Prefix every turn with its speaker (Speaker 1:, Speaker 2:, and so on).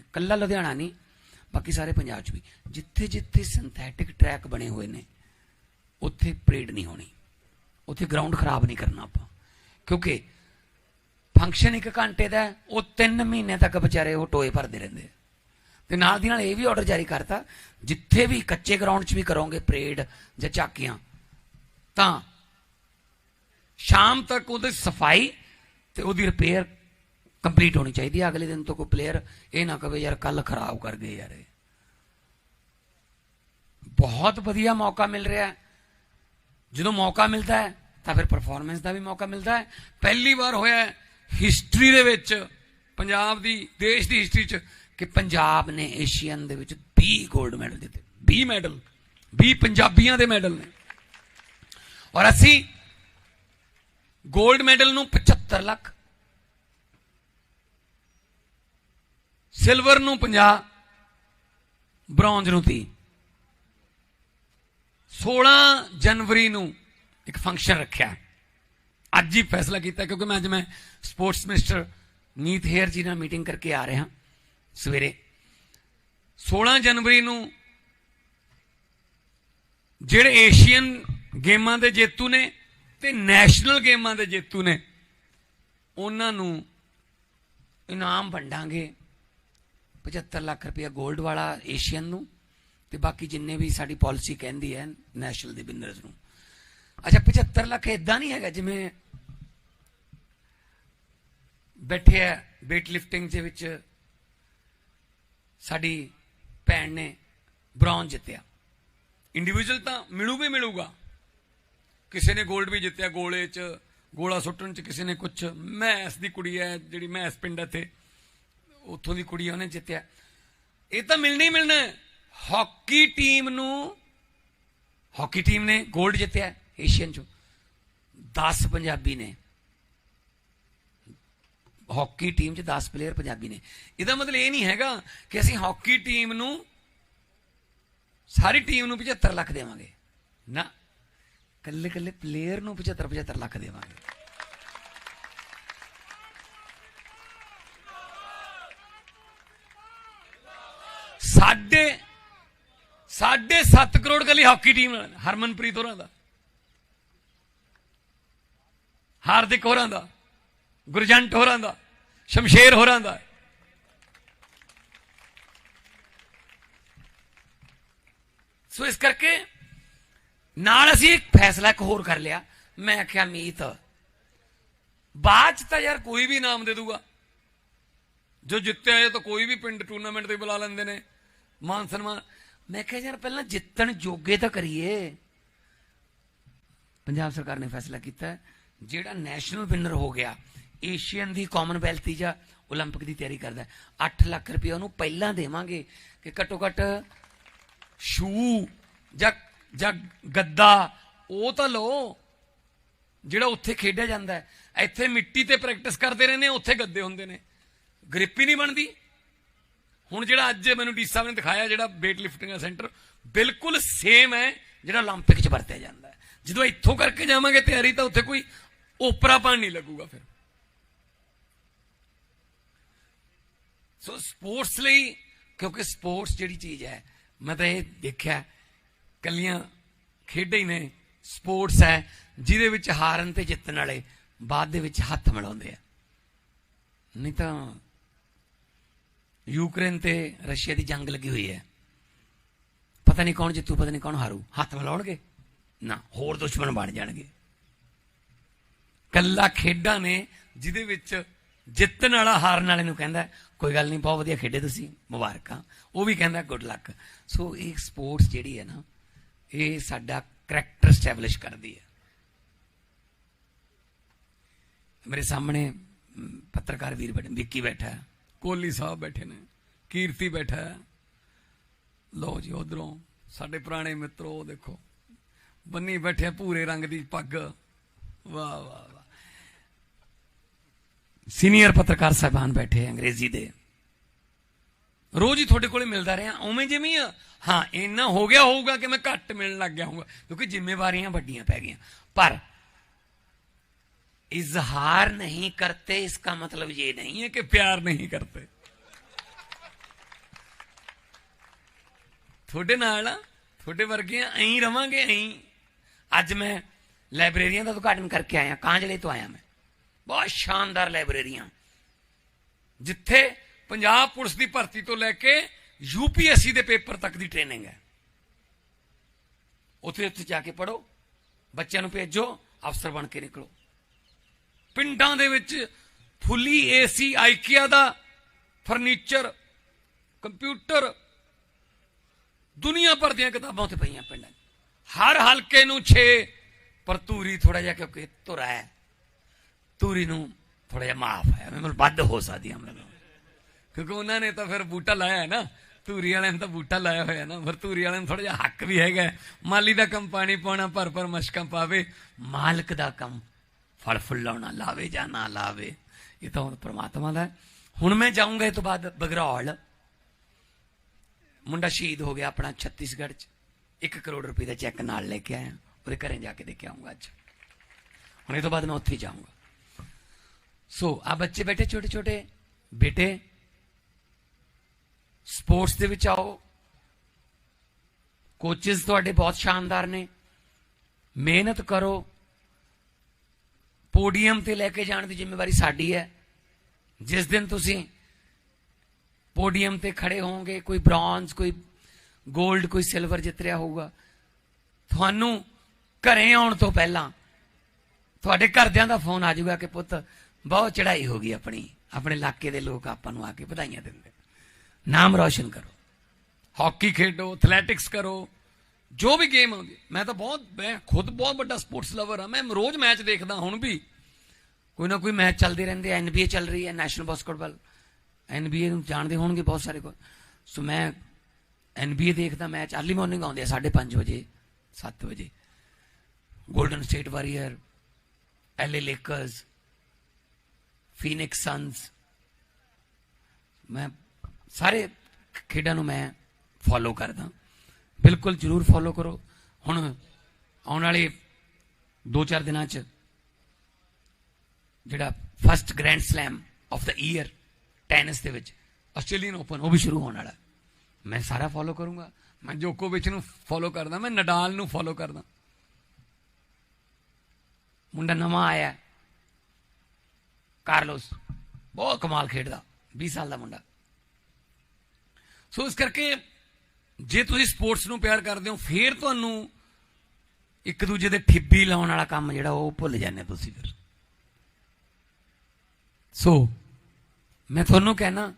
Speaker 1: ਕਿ ਕੱਲਾ ਲੁਧਿਆਣਾ ਨਹੀਂ, ਬਾਕੀ ਸਾਰੇ ਪੰਜਾਬ 'ਚ ਵੀ। ਜਿੱਥੇ ਜਿੱਥੇ ਸਿੰਥੈਟਿਕ ਟਰੈਕ ਬਣੇ ਹੋਏ ਨੇ, ਉੱਥੇ ਪਰੇਡ ਨਹੀਂ ਹੋਣੀ। ਉੱਥੇ ਗਰਾਊਂਡ ਖਰਾਬ ਨਹੀਂ ਕਰਨਾ ਆਪਾਂ। ਕਿਉਂਕਿ ਫੰਕਸ਼ਨ ਇੱਕ ਘੰਟੇ ਦਾ ਉਹ 3 ਮਹੀਨੇ ਤੱਕ ਵਿਚਾਰੇ ਉਹ ਟੋਏ ਭਰਦੇ ਰਹਿੰਦੇ ਤੇ ਨਾਲ ਦੀ ਨਾਲ ਇਹ ਵੀ ਆਰਡਰ ਜਾਰੀ ਕਰਤਾ, ਜਿੱਥੇ ਵੀ ਕੱਚੇ ਗਰਾਊਂਡ 'ਚ ਵੀ ਕਰੋਗੇ ਪਰੇਡ ਜਾਂ ਝਾਕੀਆਂ, ਤਾਂ ਸ਼ਾਮ ਤੱਕ ਉਹਦੀ ਸਫ਼ਾਈ ਤੇ ਉਹਦੀ ਰਿਪੇਅਰ ਕੰਪਲੀਟ ਹੋਣੀ ਚਾਹੀਦੀ ਹੈ ਅਗਲੇ ਦਿਨ ਤੋਂ ਕੋਈ ਪਲੇਅਰ ਇਹ ਨਾ ਕਵੇ, ਯਾਰ ਕੱਲ ਖਰਾਬ ਕਰ ਗਏ ਯਾਰ ਇਹ। ਬਹੁਤ ਵਧੀਆ ਮੌਕਾ ਮਿਲ ਰਿਹਾ ਹੈ। ਜਦੋਂ ਮੌਕਾ ਮਿਲਦਾ ਹੈ, ਤਾਂ ਫਿਰ ਪਰਫਾਰਮੈਂਸ ਦਾ ਵੀ ਮੌਕਾ ਮਿਲਦਾ ਹੈ। ਪਹਿਲੀ ਵਾਰ ਹੋਇਆ ਹੈ ਹਿਸਟਰੀ ਦੇ ਵਿੱਚ, ਪੰਜਾਬ ਦੀ, ਦੇਸ਼ ਦੀ ਹਿਸਟਰੀ 'ਚ, ਕਿ ਪੰਜਾਬ ਨੇ ਏਸ਼ੀਅਨ ਦੇ ਵਿੱਚ 20 골ਡ ਮੈਡਲ ਜਿੱਤੇ। 20 ਮੈਡਲ 20 ਪੰਜਾਬੀਆਂ ਦੇ ਮੈਡਲ ਨੇ। ਔਰ ਅਸੀਂ 골ਡ ਮੈਡਲ ਨੂੰ 75 ਲੱਖ ਸਿਲਵਰ ਨੂੰ 50 ਬ੍ਰੌਂਜ਼ ਨੂੰ 30 16 ਜਨਵਰੀ ਨੂੰ ਇੱਕ ਫੰਕਸ਼ਨ ਰੱਖਿਆ। ਅੱਜ ਹੀ ਫੈਸਲਾ ਕੀਤਾ, ਕਿਉਂਕਿ ਮੈਂ ਅੱਜ ਮੈਂ ਸਪੋਰਟਸ ਮਿਨਿਸਟਰ ਨੀਤ ਹੇਅਰ ਜੀ ਨਾਲ ਮੀਟਿੰਗ ਕਰਕੇ ਆ ਰਿਹਾ ਸਵੇਰੇ। 16 ਜਨਵਰੀ ਨੂੰ ਜਿਹੜੇ ਏਸ਼ੀਅਨ ਗੇਮਾਂ ਦੇ ਜੇਤੂ ਨੇ ਤੇ ਨੈਸ਼ਨਲ ਗੇਮਾਂ ਦੇ ਜੇਤੂ ਨੇ, ਉਹਨਾਂ ਨੂੰ ਇਨਾਮ ਵੰਡਾਂਗੇ। 75 ਲੱਖ ਰੁਪਇਆ 골ਡ ਵਾਲਾ ਏਸ਼ੀਅਨ ਨੂੰ ਤੇ ਬਾਕੀ ਜਿੰਨੇ ਵੀ ਸਾਡੀ ਪਾਲਿਸੀ ਕਹਿੰਦੀ ਹੈ ਨੈਸ਼ਨਲ ਦੇ ਬਿਨਰਸ ਨੂੰ। ਅੱਛਾ 75 ਲੱਖ ਇਦਾਂ ਨਹੀਂ ਹੈਗਾ ਜਿਵੇਂ ਬੈਠੇ ਆ weight lifting ਦੇ ਵਿੱਚ ਸਾਡੀ ਭੈਣ ਨੇ ਬ੍ਰੌਂਜ਼ ਜਿੱਤਿਆ। ਇੰਡੀਵਿਜੂਅਲ ਤਾਂ ਮਿਲੂ ਵੀ ਮਿਲੂਗਾ। ਕਿਸੇ ਨੇ 골ਡ ਵੀ ਜਿੱਤਿਆ, ਗੋਲੇ 'ਚ, ਗੋਲਾ ਸੁੱਟਣ 'ਚ ਕਿਸੇ ਨੇ ਕੁਝ ਮੈਸ ਦੀ ਕੁੜੀ ਹੈ, ਜਿਹੜੀ ਮੈਸ ਪਿੰਡ ਇੱਥੇ ਉੱਥੋਂ ਦੀ ਕੁੜੀ ਉਹਨੇ ਜਿੱਤਿਆ। ਇਹ ਤਾਂ ਮਿਲਣਾ ਹੀ ਮਿਲਣਾ ਹਾਕੀ ਟੀਮ ਨੂੰ, ਹਾਕੀ ਟੀਮ ਨੇ 골ਡ ਜਿੱਤਿਆ ਏਸ਼ੀਅਨ 'ਚ। 10 ਪੰਜਾਬੀ ਨੇ। ਹਾਕੀ ਟੀਮ 'ਚ 10 ਪਲੇਅਰ ਪੰਜਾਬੀ ਨੇ। ਇਹਦਾ ਮਤਲਬ ਇਹ ਨਹੀਂ ਹੈਗਾ ਕਿ ਅਸੀਂ ਹਾਕੀ ਟੀਮ ਨੂੰ ਸਾਰੀ ਟੀਮ ਨੂੰ 75 ਲੱਖ ਦੇਵਾਂਗੇ। ਨਾ। ਕੱਲੇ ਕੱਲੇ ਪਲੇਅਰ ਨੂੰ 75 75 ਲੱਖ ਦੇਵਾਂਗੇ। ਸਾਡੇ ਸਾਢੇ 7 ਕਰੋੜ ਕੱਲੀ ਹਾਕੀ ਟੀਮ ਹਰਮਨਪ੍ਰੀਤ ਹੋਰਾਂ ਦਾ, ਹਾਰਦਿਕ ਹੋਰਾਂ ਦਾ, ਗੁਰਜੰਟ ਹੋਰਾਂ ਦਾ, ਸ਼ਮਸ਼ੇਰ ਹੋਰਾਂ ਦਾ। ਸੋ ਇਸ ਕਰਕੇ ਨਾਲ ਅਸੀਂ ਇੱਕ ਫੈਸਲਾ ਇੱਕ ਹੋਰ ਕਰ ਲਿਆ। ਮੈਂ ਆਖਿਆ, ਮੀਤ, ਬਾਅਦ ਚ ਤਾਂ ਯਾਰ ਕੋਈ ਵੀ ਨਾਮ ਦੇ ਦੂਗਾ। ਜੋ ਜਿੱਤਿਆ ਇਹ ਤਾਂ ਕੋਈ ਵੀ ਪਿੰਡ ਟੂਰਨਾਮੈਂਟ ਤੇ ਬੁਲਾ ਲੈਂਦੇ ਨੇ। ਮਾਨ ਸਨਮਾਨ ਮੈਂ ਕਿਹਾ ਯਾਰ ਪਹਿਲਾਂ ਜਿੱਤਣ ਜੋਗੇ ਤਾਂ ਕਰੀਏ ਪੰਜਾਬ ਸਰਕਾਰ ਨੇ ਫੈਸਲਾ ਕੀਤਾ ਹੈ, ਜਿਹੜਾ ਨੈਸ਼ਨਲ ਵਿਨਰ ਹੋ ਗਿਆ ਏਸ਼ੀਅਨ ਦੀ ਕਾਮਨਵੈਲਥ ਦੀ ਜਾਂ 올림픽 ਦੀ ਤਿਆਰੀ ਕਰਦਾ 8 ਲੱਖ ਰੁਪਏ ਉਹਨੂੰ ਪਹਿਲਾਂ ਦੇਵਾਂਗੇ ਕਿ ਘੱਟੋ ਘੱਟ ਸ਼ੂ ਜਾਂ ਜਾਂ ਗੱਦਾ ਉਹ ਤਾਂ ਲਓ ਜਿਹੜਾ ਉੱਥੇ ਖੇਡਿਆ ਜਾਂਦਾ ਹੈ ਇੱਥੇ ਮਿੱਟੀ ਤੇ ਪ੍ਰੈਕਟਿਸ ਕਰਦੇ ਰਹਿੰਦੇ ਉੱਥੇ ਗੱਦੇ ਹੁੰਦੇ ਨੇ ਗ੍ਰਿਪ ਹੀ ਨਹੀਂ ਬਣਦੀ ਹੁਣ ਜਿਹੜਾ ਅੱਜ ਮੈਨੂੰ ਡੀ ਸਾਹਿਬ ਨੇ ਦਿਖਾਇਆ ਜਿਹੜਾ weight lifting ਦਾ ਸੈਂਟਰ ਬਿਲਕੁਲ ਸੇਮ ਹੈ ਜਿਹੜਾ 올림픽 'ਚ ਵਰਤਿਆ ਜਾਂਦਾ ਹੈ ਜਦੋਂ ਇੱਥੋਂ ਕਰਕੇ ਜਾਵਾਂਗੇ ਤਿਆਰੀ ਤਾਂ ਉੱਥੇ ਕੋਈ ਓਪਰਾਪਣ ਨਹੀਂ ਲੱਗੂਗਾ ਫਿਰ ਸੋ ਸਪੋਰਟਸ ਲਈ ਕਿਉਂਕਿ ਸਪੋਰਟਸ ਜਿਹੜੀ ਚੀਜ਼ ਹੈ ਮੈਂ ਤਾਂ ਇਹ ਦੇਖਿਆ ਕੱਲੀਆਂ ਖੇਡਾਂ ਹੀ ਨੇ ਸਪੋਰਟਸ ਹੈ ਜਿਹਦੇ ਵਿੱਚ ਹਾਰਨ ਤੇ ਜਿੱਤਣ ਵਾਲੇ ਬਾਅਦ ਦੇ ਵਿੱਚ ਹੱਥ ਮਿਲਾਉਂਦੇ ਆ ਨਹੀਂ ਤਾਂ ਯੂਕਰੇਨ ਤੇ ਰਸ਼ੀਆ ਦੀ ਜੰਗ ਲੱਗੀ ਹੋਈ ਹੈ। ਪਤਾ ਨਹੀਂ ਕੌਣ ਜਿੱਤੂ, ਪਤਾ ਨਹੀਂ ਕੌਣ ਹਾਰੂ। ਹੱਥ ਮਿਲਾਉਣਗੇ? ਨਾ, ਹੋਰ ਦੁਸ਼ਮਣ ਬਣ ਜਾਣਗੇ। ਕੱਲਾ ਖੇਡਾਂ ਨੇ ਜਿਹਦੇ ਵਿੱਚ ਜਿੱਤਣ ਵਾਲਾ ਹਾਰਨ ਵਾਲੇ ਨੂੰ ਕਹਿੰਦਾ, ਕੋਈ ਗੱਲ ਨਹੀਂ, ਬਹੁਤ ਵਧੀਆ ਖੇਡੇ ਤੁਸੀਂ, ਮੁਬਾਰਕਾਂ। ਉਹ ਵੀ ਕਹਿੰਦਾ, ਗੁੱਡ ਲੱਕ। ਸੋ ਇਹ ਸਪੋਰਟਸ ਜਿਹੜੀ ਹੈ ਨਾ, ਇਹ ਸਾਡਾ ਕਰੈਕਟਰ ਸਟੈਬਲਿਸ਼ ਕਰਦੀ ਹੈ। ਮੇਰੇ ਸਾਹਮਣੇ ਪੱਤਰਕਾਰ ਵੀਰ ਬੈਠੇ, ਵਿੱਕੀ ਬੈਠਾ ਹੈ। ਕੋਹਲੀ ਸਾਹਿਬ ਬੈਠੇ ਨੇ, ਕੀਰਤੀ ਬੈਠਾ ਹੈ। ਲਓ ਜੀ, ਉਧਰੋਂ ਸਾਡੇ ਪੁਰਾਣੇ ਮਿੱਤਰੋ, ਦੇਖੋ, ਬੰਨੀ ਬੈਠੇ ਭੂਰੇ ਰੰਗ ਦੀ ਪੱਗ। ਵਾਹ ਵਾਹ ਵਾਹ। ਸੀਨੀਅਰ ਪੱਤਰਕਾਰ ਸਾਹਿਬਾਨ ਬੈਠੇ ਅੰਗਰੇਜ਼ੀ ਦੇ। ਰੋਜ਼ ਹੀ ਤੁਹਾਡੇ ਕੋਲੇ ਮਿਲਦਾ ਰਿਹਾ, ਉਵੇਂ ਜਿਵੇਂ ਹਾਂ, ਇੰਨਾ ਹੋ ਗਿਆ ਹੋਊਗਾ ਕਿ ਮੈਂ ਘੱਟ ਮਿਲਣ ਲੱਗ ਗਿਆ ਹੋਊਗਾ, ਕਿਉਂਕਿ ਜ਼ਿੰਮੇਵਾਰੀਆਂ ਵੱਡੀਆਂ ਪੈ ਗਈਆਂ। ਪਰ इजहार नहीं करते इसका मतलब ये नहीं है कि प्यार नहीं करते ਤੁਹਾਡੇ ਨਾਲ ਆ ਤੁਹਾਡੇ ਵਰਗੇ ਆ ਐਂ ਰਵਾਂਗੇ ਐਂ ਅੱਜ ਮੈਂ ਲਾਇਬ੍ਰੇਰੀਆਂ ਦਾ ਉਦਘਾਟਨ ਕਰਕੇ ਆਇਆ ਕਾਂਜਲੇ ਤੋਂ ਆਇਆ ਮੈਂ ਬਹੁਤ ਸ਼ਾਨਦਾਰ ਲਾਇਬ੍ਰੇਰੀਆਂ ਜਿੱਥੇ ਪੰਜਾਬ ਪੁਲਿਸ ਦੀ ਭਰਤੀ ਤੋਂ ਲੈ ਕੇ ਯੂਪੀਐਸਸੀ ਦੇ ਪੇਪਰ ਤੱਕ ਦੀ ਟ੍ਰੇਨਿੰਗ ਹੈ ਉੱਥੇ ਉੱਥੇ ਜਾ ਕੇ ਪੜੋ ਬੱਚਿਆਂ ਨੂੰ ਭੇਜੋ ਅਫਸਰ ਬਣ ਕੇ ਨਿਕਲੋ ਪਿੰਡਾਂ ਦੇ ਵਿੱਚ ਫੁੱਲੀ ਏਸੀ, ਆਈਕੀਆ ਦਾ ਫਰਨੀਚਰ, ਕੰਪਿਊਟਰ, ਦੁਨੀਆ ਭਰ ਦੀਆਂ ਕਿਤਾਬਾਂ ਉੱਥੇ ਪਈਆਂ ਪਿੰਡਾਂ 'ਚ। ਹਰ ਹਲਕੇ ਨੂੰ 6 ਪਰ ਧੂਰੀ ਥੋੜਾ ਜਿਹਾ ਕਿਉਂਕਿ ਧੁਰਾ ਹੈ, ਧੂਰੀ ਨੂੰ ਥੋੜਾ ਜਿਹਾ ਮਾਫ ਹੈ ਮੈਨੂੰ ਵੱਧ ਹੋ ਸਕਦੀ ਹੈ ਮੈਨੂੰ ਕਿਉਂਕਿ ਉਹਨਾਂ ਨੇ ਤਾਂ ਫਿਰ ਬੂਟਾ ਲਾਇਆ ਹੈ ਨਾ, ਧੂਰੀ ਵਾਲਿਆਂ ਨੇ ਤਾਂ ਬੂਟਾ ਲਾਇਆ ਹੋਇਆ ਨਾ, ਫਿਰ ਧੂਰੀ ਵਾਲਿਆਂ ਨੂੰ ਥੋੜਾ ਜਿਹਾ ਹੱਕ ਵੀ ਹੈਗਾ ਮਾਲੀ ਦਾ ਕੰਮ ਪਾਣੀ ਪਾਉਣਾ ਭਰ ਭਰ ਮਸ਼ਕਾਂ ਪਾਵੇ, ਮਾਲਕ ਦਾ ਕੰਮ ਫਲ ਫੁੱਲਾਉਣਾ ਲਾਵੇ ਜਾਂ ਨਾ ਲਾਵੇ। ਇਹ ਤਾਂ ਹੁਣ ਪ੍ਰਮਾਤਮਾ ਦਾ ਹੁਣ ਮੈਂ ਜਾਊਂਗਾ ਇਹ ਤੋਂ ਬਾਅਦ ਬਗਰੌਲ। ਮੁੰਡਾ ਸ਼ਹੀਦ ਹੋ ਗਿਆ ਆਪਣਾ ਛੱਤੀਸਗੜ੍ਹ ਚ। 1 ਕਰੋੜ ਰੁਪਏ ਦਾ ਚੈੱਕ ਨਾਲ ਲੈ ਕੇ ਆਇਆ। ਉਹਦੇ ਘਰੇ ਜਾ ਕੇ ਦੇ ਕੇ ਆਉਂਗਾ ਅੱਜ। ਹੁਣ ਇਹ ਤੋਂ ਬਾਅਦ ਮੈਂ ਉੱਥੇ ਜਾਊਂਗਾ। ਸੋ ਆ ਬੱਚੇ ਬੈਠੇ ਛੋਟੇ ਛੋਟੇ ਬੇਟੇ ਸਪੋਰਟਸ ਦੇ ਵਿੱਚ ਆਓ। ਕੋਚਸ ਤੁਹਾਡੇ ਬਹੁਤ ਸ਼ਾਨਦਾਰ ਨੇ। ਮਿਹਨਤ ਕਰੋ। ਪੋਡੀਅਮ ਤੇ ਲੈ ਕੇ ਜਾਣ ਦੀ ਜ਼ਿੰਮੇਵਾਰੀ ਸਾਡੀ ਹੈ। ਜਿਸ ਦਿਨ ਤੁਸੀਂ ਪੋਡੀਅਮ ਤੇ ਖੜੇ ਹੋਵੋਗੇ, ਕੋਈ ਬ੍ਰੌਂਜ਼, ਕੋਈ 골ਡ ਕੋਈ ਸਿਲਵਰ ਜਿੱਤ ਰਿਹਾ ਹੋਊਗਾ, ਤੁਹਾਨੂੰ ਘਰੇ ਆਉਣ ਤੋਂ ਪਹਿਲਾਂ ਤੁਹਾਡੇ ਘਰਦਿਆਂ ਦਾ ਫੋਨ ਆ ਜਾਊਗਾ ਕਿ ਪੁੱਤ ਬਹੁਤ ਚੜ੍ਹਾਈ ਹੋ ਗਈ ਆਪਣੀ, ਆਪਣੇ ਇਲਾਕੇ ਦੇ ਲੋਕ ਆਪਾਂ ਨੂੰ ਆ ਕੇ ਵਧਾਈਆਂ ਦਿੰਦੇ। ਨਾਮ ਰੌਸ਼ਨ ਕਰੋ। ਹਾਕੀ ਖੇਡੋ ਐਥਲੈਟਿਕਸ ਕਰੋ ਜੋ ਵੀ ਗੇਮ ਆਉਂਦੀ ਮੈਂ ਤਾਂ ਬਹੁਤ, ਮੈਂ ਖੁਦ ਬਹੁਤ ਵੱਡਾ ਸਪੋਰਟਸ ਲਵਰ ਆ ਮੈਂ ਰੋਜ਼ ਮੈਚ ਦੇਖਦਾ ਹੁਣ ਵੀ। ਕੋਈ ਨਾ ਕੋਈ ਮੈਚ ਚੱਲਦੇ ਰਹਿੰਦੇ ਆ ਐਨਬੀਏ ਚੱਲ ਰਹੀ ਹੈ ਨੈਸ਼ਨਲ ਬਾਸਕਟਬਾਲ ਐਨਬੀਏ ਨੂੰ ਜਾਣਦੇ ਹੋਣਗੇ ਬਹੁਤ ਸਾਰੇ ਕੋ ਸੋ ਮੈਂ ਐਨਬੀਏ ਦੇਖਦਾ ਮੈਚ ਅਰਲੀ ਮਾਰਨਿੰਗ ਆਉਂਦੇ ਆ 5:30 ਵਜੇ 7 ਵਜੇ। Golden State Warrior LA Lakers Phoenix Suns ਮੈਂ ਸਾਰੇ ਖੇਡਾਂ ਨੂੰ ਮੈਂ ਫੋਲੋ ਕਰਦਾ। ਬਿਲਕੁਲ ਜਰੂਰ ਫੋਲੋ ਕਰੋ। ਹੁਣ ਆਉਣ ਵਾਲੇ 2-4 ਦਿਨਾਂ 'ਚ ਜਿਹੜਾ ਫਸਟ ਗ੍ਰੈਂਡ ਸਲੈਮ ਆਫ ਦਾ ਈਅਰ ਟੈਨਿਸ ਦੇ ਵਿੱਚ ਆਸਟ੍ਰੇਲੀਅਨ ਓਪਨ, ਉਹ ਵੀ ਸ਼ੁਰੂ ਹੋਣ ਵਾਲਾ। ਮੈਂ ਸਾਰਾ ਫੋਲੋ ਕਰੂੰਗਾ। ਮੈਂ ਜੋਕੋਵਿਚ ਨੂੰ ਫੋਲੋ ਕਰਦਾ, ਮੈਂ ਨਡਾਲ ਨੂੰ ਫੋਲੋ ਕਰਦਾ। ਮੁੰਡਾ ਨਵਾਂ ਆਇਆ। ਕਾਰਲੋਸ ਬਹੁਤ ਕਮਾਲ ਖੇਡਦਾ 20 ਸਾਲ ਦਾ ਮੁੰਡਾ। ਸੋ ਇਸ ਕਰਕੇ ਜੇ ਤੁਸੀਂ ਸਪੋਰਟਸ ਨੂੰ ਪਿਆਰ ਕਰਦੇ ਹੋ, ਫੇਰ ਤੁਹਾਨੂੰ ਇੱਕ ਦੂਜੇ ਦੇ ਠਿੱਬੀ ਲਾਉਣ ਵਾਲਾ ਕੰਮ ਜਿਹੜਾ ਉਹ ਭੁੱਲ ਜਾਂਦੇ ਹੋ ਤੁਸੀਂ ਫਿਰ। ਸੋ ਮੈਂ ਤੁਹਾਨੂੰ ਕਹਿਣਾ